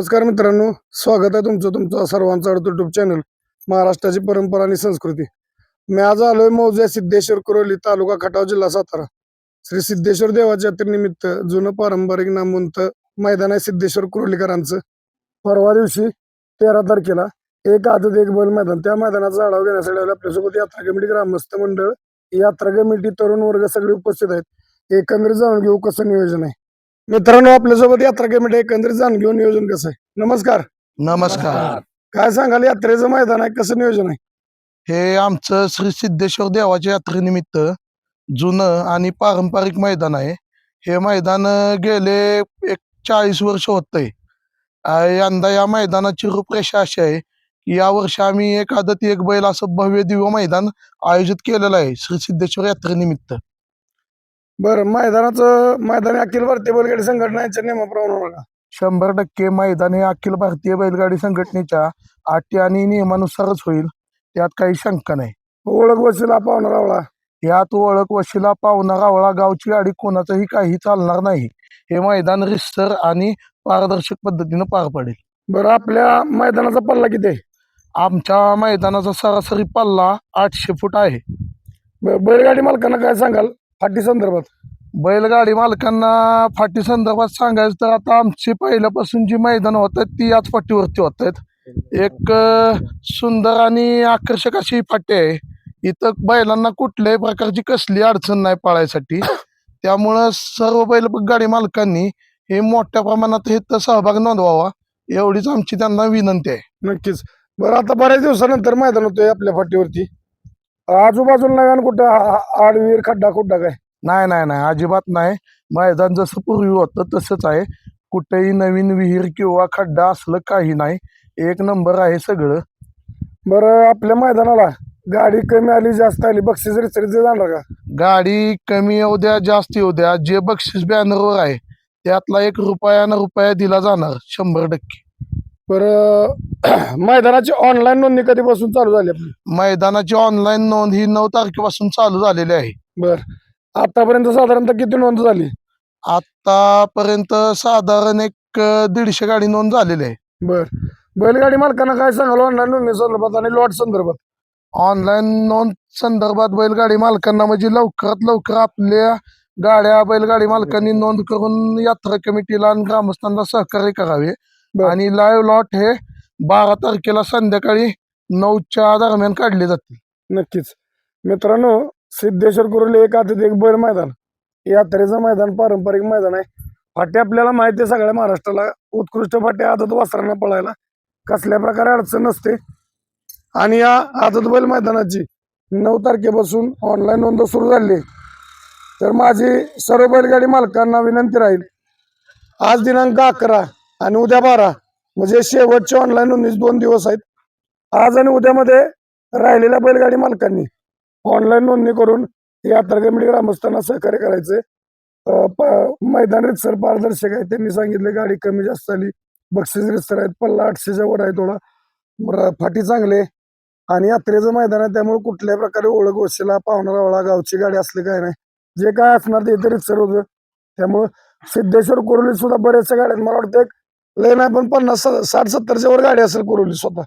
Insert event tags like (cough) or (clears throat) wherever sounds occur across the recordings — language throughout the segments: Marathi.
नमस्कार मित्रांनो स्वागत आहे तुमचं तुमचा सर्वांचं अडतो युट्यूब चॅनल महाराष्ट्राची परंपरा आणि संस्कृती. मी आज आलोय मौजा सिद्धेश्वर कुरोली तालुका खटाव जिल्हा सातारा. श्री सिद्धेश्वर देवाच्या यात्रेनिमित्त जुनं पारंपरिक नामवंत मैदान आहे सिद्धेश्वर कुरोलीकरांचं. परवा दिवशी तेरा तारखेला एक आदत एक बैल मैदान. त्या मैदानाचा आढावा घेण्यासाठी आलोय. आपल्यासोबत यात्रा कमिटी ग्रामस्थ मंडळ. यात्रा कमिटी तरुण वर्ग सगळे उपस्थित आहेत. एकंदरीत जाणून घेऊ कसं नियोजन आहे. मित्रांनो आपल्यासोबत यात्रा कमिटी एकंदरीत जाणून घेऊ नियोजन कसं आहे? नमस्कार. नमस्कार. काय सांगाल यात्रेचं मैदान आहे कसं नियोजन आहे? हे आमचं श्री सिद्धेश्वर देवाच्या यात्रेनिमित्त जुनं आणि पारंपरिक मैदान आहे. हे मैदान गेले एक चाळीस वर्ष होतंय. यंदा या मैदानाची रूपरेषा अशी आहे की यावर्षी आम्ही एक आदत एक बैल असं भव्य दिव्य मैदान आयोजित केलेलं आहे श्री सिद्धेश्वर यात्रेनिमित्त. बरं मैदानाचं मैदान अखिल भारतीय बैलगाडी संघटना यांच्या नियमाप्रमाणे होणार का शंभर टक्के मैदान हे अखिल भारतीय बैलगाडी संघटनेच्या अटी आणि नियमानुसारच होईल त्यात काही शंका नाही. ओळख वशिला पाहुणा रावळा यात ओळख वशिला पावना रावळा गावची गाडी कोणाचंही काही चालणार नाही. हे मैदान रिस्तर आणि पारदर्शक पद्धतीनं पार पडेल. बरं आपल्या मैदानाचा पल्ला किती आहे? आमच्या मैदानाचा सरासरी पल्ला आठशे फूट आहे. ब- बैलगाडी मालकांना काय सांगाल? फाटी संदर्भात. बैलगाडी मालकांना फाटी संदर्भात सांगायचं तर आता आमची पहिल्यापासून जी मैदान होत आहेत ती याच फाटीवरती होत आहेत एक सुंदर आणि आकर्षक अशी फाटी आहे. इथं बैलांना कुठल्याही प्रकारची कसली अडचण नाही पाळायसाठी. त्यामुळं सर्व बैलगाडी मालकांनी हे मोठ्या प्रमाणात हे सहभाग नोंदवावा एवढीच आमची त्यांना विनंती आहे. नक्कीच. बरं आता बऱ्याच दिवसानंतर मैदान होतोय आपल्या फाटीवरती. आजूबाजूला नव्या आणि कुठं आडवीर खड्डा खुड्डा काय? नाही नाही नाही. अजिबात नाही. मैदान जसं पूर्वी होतं तसंच आहे. कुठेही नवीन विहीर किंवा खड्डा असलं काही नाही. एक नंबर आहे सगळं. बरं आपल्या मैदानाला गाडी कमी आली जास्त आली बक्षीस रिसरीच जाणार का? गाडी कमी येऊ द्या जास्त येऊ द्या. जे बक्षीस बॅनरवर आहे त्यातला एक रुपया न रुपया दिला जाणार शंभर टक्के. बरं (clears throat) मैदानाची ऑनलाईन नोंदणी कधीपासून चालू झाली आपली? मैदानाची ऑनलाईन नोंद ही नऊ तारखेपासून चालू झालेली आहे. बर. आतापर्यंत साधारणतः किती नोंद झाली? आतापर्यंत साधारण एक दीडशे गाडी नोंद झालेली आहे. बर. बैलगाडी मालकांना काय सांगाल ऑनलाईन नोंदणी संदर्भात आणि लॉट संदर्भात? ऑनलाईन नोंद संदर्भात बैलगाडी मालकांना म्हणजे लवकरात लवकर आपल्या गाड्या बैलगाडी मालकांनी नोंद करून यात्रा कमिटीला आणि ग्रामस्थांना सहकार्य करावे. आणि लाईव्ह लॉट हे बारा तारखेला संध्याकाळी नऊच्या दरम्यान काढले जातील. नक्कीच. मित्रांनो सिद्धेश्वर कुर्ली एक आतिथ एक बैल मैदान. यात्रेचं मैदान पारंपरिक मैदान आहे. फाटे आपल्याला माहिती आहे सगळ्या महाराष्ट्राला. उत्कृष्ट फाटे आदत वासरांना पळायला. कसल्या प्रकारे अडचण नसते. आणि या आदत बैल मैदानाची नऊ तारखेपासून ऑनलाईन नोंद सुरू झाली. तर माझी सर्व बैलगाडी मालकांना विनंती राहील. आज दिनांक अकरा आणि उद्या बारा. म्हणजे शेवटचे ऑनलाईन नोंदणी दोन दिवस आहेत. आज आणि उद्यामध्ये राहिलेल्या बैलगाडी मालकांनी ऑनलाईन नोंदणी करून यात्रा कमिटी ग्रामस्थांना सहकार्य करायचे. प- मैदान रितसर पारदर्शक आहे. त्यांनी सांगितले गाडी कमी जास्त झाली बक्षीस रितसर आहेत. पल्ला आठशेच्या वर आहे थोडा. फाटी चांगले आणि यात्रेचं मैदान आहे. त्यामुळे कुठल्याही प्रकारे ओळख वशिला पाहुणा रावळा गावची गाडी असली काय नाही. जे काय असणार ते इथे रितसर होतं. त्यामुळं सिद्धेश्वर कोरोली सुद्धा बऱ्याचशा गाड्या मला वाटतं लय नाही पण पन्नास साठ सत्तरच्या वर गाडी असेल कुरोली स्वतः.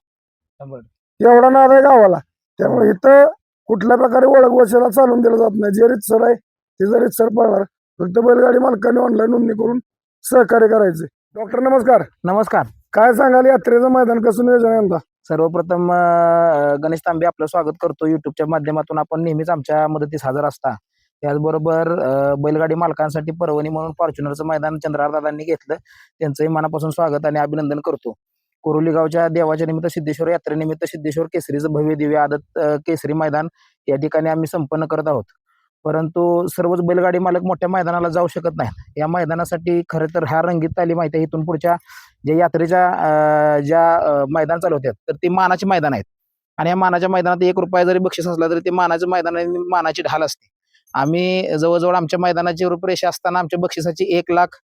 एवढा नाद आहे गावाला. त्यामुळे इथं कुठल्या प्रकारे ओळख वशिला चालून दिलं जात नाही. जे रितसर आहे ते जर रितसर पळणार फक्त बैलगाडी मालकांनी ऑनलाईन नोंदणी करून सहकार्य करायचे डॉक्टर नमस्कार. नमस्कार. काय सांगाल? यात्रेचं मैदान कसं नियोजन आहे यंदा? सर्वप्रथम गणेश तांबे आपलं स्वागत करतो. युट्यूबच्या माध्यमातून आपण नेहमीच आमच्या मदतीस हजर असता. त्याचबरोबर बैलगाडी मालकांसाठी पर्वणी म्हणून फॉर्च्युनरचं मैदान चंद्रारदादांनी घेतलं. त्यांचंही मनापासून स्वागत आणि अभिनंदन करतो. कोरोली गावच्या देवाच्या निमित्त सिद्धेश्वर यात्रेनिमित्त सिद्धेश्वर केसरीचं भव्य दिव्य आदत केसरी मैदान या ठिकाणी आम्ही संपन्न करत आहोत. परंतु सर्वच बैलगाडी मालक मोठ्या मैदानाला जाऊ शकत नाही या मैदानासाठी खरं तर ह्या रंगीत तालीम आहे. त्या इथून पुढच्या ज्या यात्रेच्या ज्या मैदान चालवत्यात तर ते मानाचे मैदान आहेत. आणि या मानाच्या मैदानात एक रुपया जरी बक्षीस असला तरी ते मानाचं मैदान आणि मानाची ढाल असते. आम्ही जवळजवळ आमच्या मैदानाची रूपरेषा असताना आमच्या बक्षिसाची एक लाख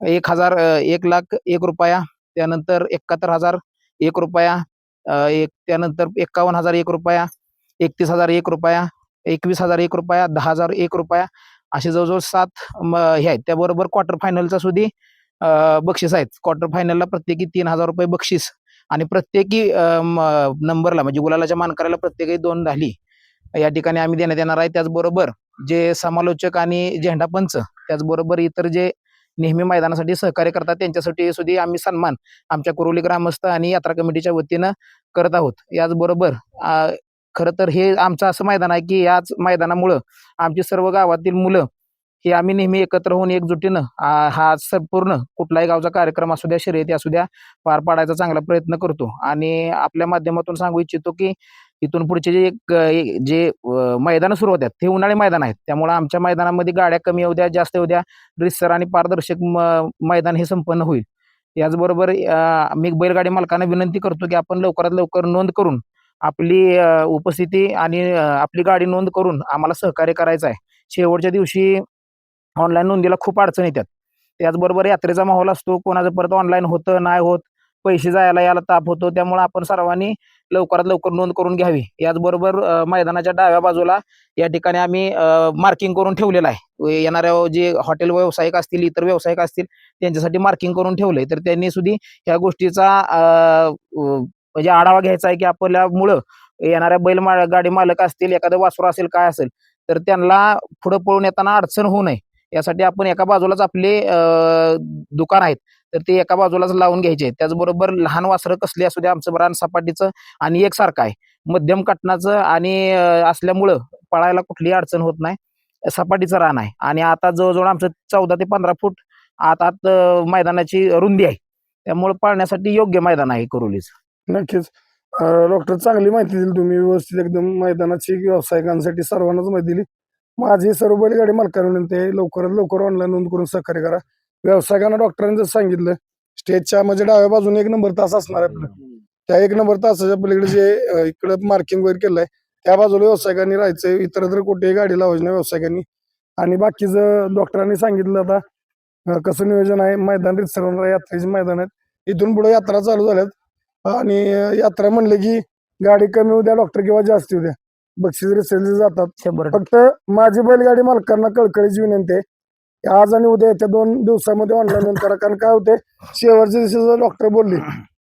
एक हजार एक लाख एक रुपया त्यानंतर एकाहत्तर हजार एक रुपया एक त्यानंतर एक्कावन्न हजार एक रुपया एकतीस हजार एक रुपया एकवीस हजार एक रुपया दहा हजार एक रुपया असे जवळजवळ सात म, हे आहेत. त्याबरोबर क्वार्टर फायनलचा सुद्धा बक्षीस आहेत. क्वार्टर फायनलला प्रत्येकी तीन हजार रुपये बक्षीस आणि प्रत्येकी नंबरला म्हणजे गुलालाच्या मानकऱ्याला प्रत्येकी दोन झाली. या ठिकाणी आम्ही देण्यात येणार आहे. त्याचबरोबर जे समालोचक आणि झेंडापंच त्याचबरोबर इतर जे नेहमी मैदानासाठी सहकार्य करतात त्यांच्यासाठी सुद्धा आम्ही सन्मान आमच्या कुरोली ग्रामस्थ आणि यात्रा कमिटीच्या वतीनं करत आहोत. याचबरोबर खरं तर हे आमचं असं मैदान आहे की याच मैदानामुळं आमची सर्व गावातील मुलं हे आम्ही नेहमी एकत्र होऊन एकजुटीनं हा संपूर्ण कुठलाही गावचा कार्यक्रम असू द्या शर्यती असू द्या पार पाडायचा चांगला प्रयत्न करतो. आणि आपल्या माध्यमातून सांगू इच्छितो की इथून पुढचे जे एक, जे मैदान सुरू होतात ते उन्हाळी मैदान आहेत. त्यामुळे आमच्या मैदानामध्ये गाड्या कमी येऊ द्या जास्त येऊ द्या रिसर आणि पारदर्शक म- मैदान हे संपन्न होईल. याचबरोबर मी बैलगाडी मालकांना विनंती करतो की आपण लवकरात लवकर नोंद करून आपली उपस्थिती आणि आपली गाडी नोंद करून आम्हाला सहकार्य करायचं आहे. शेवटच्या दिवशी ऑनलाईन नोंदीला खूप अडचण येतात. त्याचबरोबर यात्रेचा माहोल असतो कोणाचं परत ऑनलाईन होतं नाही होत पैसे जायला याला ताप होतो त्यामुळे आपण सर्वांनी लवकरात लवकर नोंद करून घ्यावी. याचबरोबर मैदानाच्या डाव्या बाजूला या ठिकाणी आम्ही मार्किंग करून ठेवलेलं आहे. येणाऱ्या जे हॉटेल व्यावसायिक असतील इतर व्यावसायिक असतील त्यांच्यासाठी मार्किंग करून ठेवलंय. तर त्यांनी सुद्धा ह्या गोष्टीचा म्हणजे आढावा घ्यायचा आहे की आपल्यामुळं येणाऱ्या बैल मा- गाडी मालक असतील एखादं वासूर असेल काय असेल तर त्यांना पुढे पळून येताना अडचण होऊ नये. यासाठी आपण एका बाजूलाच आपले दुकान आहेत. तर ते एका बाजूलाच लावून घ्यायचे. त्याचबरोबर लहान वासरं कसली असू दे आमचं रान सपाटीचं आणि एकसारखं आहे. मध्यम कटनाचं आणि असल्यामुळं पळायला कुठलीही अडचण होत नाही. सपाटीचं रान आहे. आणि आता जवळजवळ आमचं चौदा ते पंधरा फूट आत आत मैदानाची रुंदी आहे. त्यामुळे पाळण्यासाठी योग्य मैदान आहे कुरुलीच. नक्कीच. डॉक्टर चांगली माहिती दिली तुम्ही. व्यवस्थित एकदम मैदानाची व्यावसायिकांसाठी सर्वांनाच माहिती दिली. माझी सर्व बैलगाडी मालकांना विनंती आहे. लवकरात लवकर ऑनलाईन नोंद करून सहकार्य करा. व्यावसायिकांना डॉक्टरांनी सांगितलं स्टेजच्या म्हणजे डाव्या बाजूने एक नंबर तास असणार आहे आपलं. त्या एक नंबर तासाच्या पलीकडे जे इकडं मार्किंग वगैरे केलंय त्या बाजूला व्यावसायिकांनी राहायचंय इतरत्र कुठेही गाडी लावायची नाही व्यावसायिकांनी. आणि बाकीचं डॉक्टरांनी सांगितलं आता कसं नियोजन आहे मैदान रितसर यात्रेचे मैदान आहेत. इथून पुढे यात्रा चालू झाल्यात. आणि यात्रा म्हणले की गाडी कमी होऊ द्या डॉक्टर किंवा जास्त होऊ द्या. बक्षीस रिसेल जातात. फक्त माझी बैलगाडी मालकांना कळकळीची विनंती आहे. आज आणि उद्या येत्या दोन दिवसामध्ये ऑनलाईन नोंद करा. कारण काय होते शेवटच्या दिवशी डॉक्टर बोलले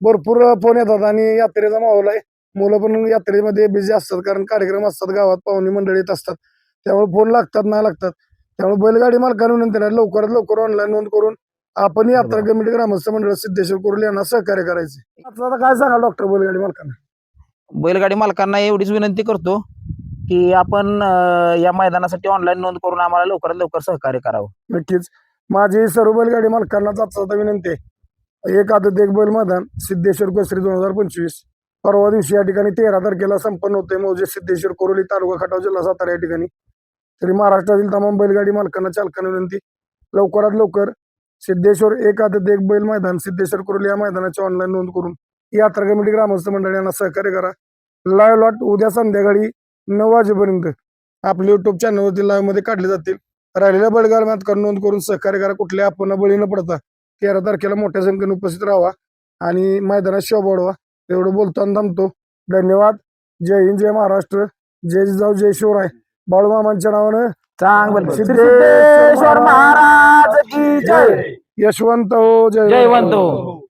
भरपूर फोन येतात आणि यात्रेचा माहोल आहे. मुलं पण यात्रेमध्ये बिझी असतात कारण कार्यक्रम असतात गावात पाहुणी मंडळी येत असतात. त्यामुळे फोन लागतात नाही लागतात. त्यामुळे बैलगाडी मालकांना विनंती आहे लवकरात लवकर ऑनलाईन नोंद करून आपण यात्रा कमिटी ग्रामस्थ मंडळ सिद्धेश्वर कुर्ले यांना सहकार्य करायचे आता काय सांगा डॉक्टर बैलगाडी मालकांना? बैलगाडी मालकांना एवढीच विनंती करतो की आपण या मैदानासाठी ऑनलाईन नोंद करून आम्हाला लवकरात लवकर सहकार्य करावं. नक्कीच. माझी सर्व बैलगाडी मालकांना जाता विनंती आहे. एक आदत एक बैल मैदान सिद्धेश्वर कोसरी दोन हजार पंचवीस. परवा दिवशी या ठिकाणी तेरा तारखेला संपन्न होते मौजे सिद्धेश्वर कोरोली तालुका खटाव जिल्हा सातारा या ठिकाणी. तरी महाराष्ट्रातील तमाम बैलगाडी मालकांना चालकांना विनंती लवकरात लवकर सिद्धेश्वर एक आदत एक बैल मैदान सिद्धेश्वर कोरोली या मैदानाची ऑनलाईन नोंद करून यात्रा कमिटी ग्रामस्थ मंडळ यांना सहकार्य करा. लाईव्ह लॉट उद्या संध्याकाळी नऊ वाजेपर्यंत. आपल्या युट्यूब चॅनलवरती लाईव्हमध्ये काढले जातील. राहिलेल्या बळगाल मात नोंद करून सहकार्य करा. कुठल्या आपण बळी न पडता तेरा तारखेला मोठ्या संख्येने उपस्थित राहा आणि मैदानात शोभा वाढवा. एवढं बोलताना थांबतो. धन्यवाद. जय हिंद जय महाराष्ट्र. जय जिजाऊ जय शिवराय. बाळूमामांच्या नावानं चांग सिद्धेश्वर महाराज की जय. यशवंत हो जय जयवंत हो.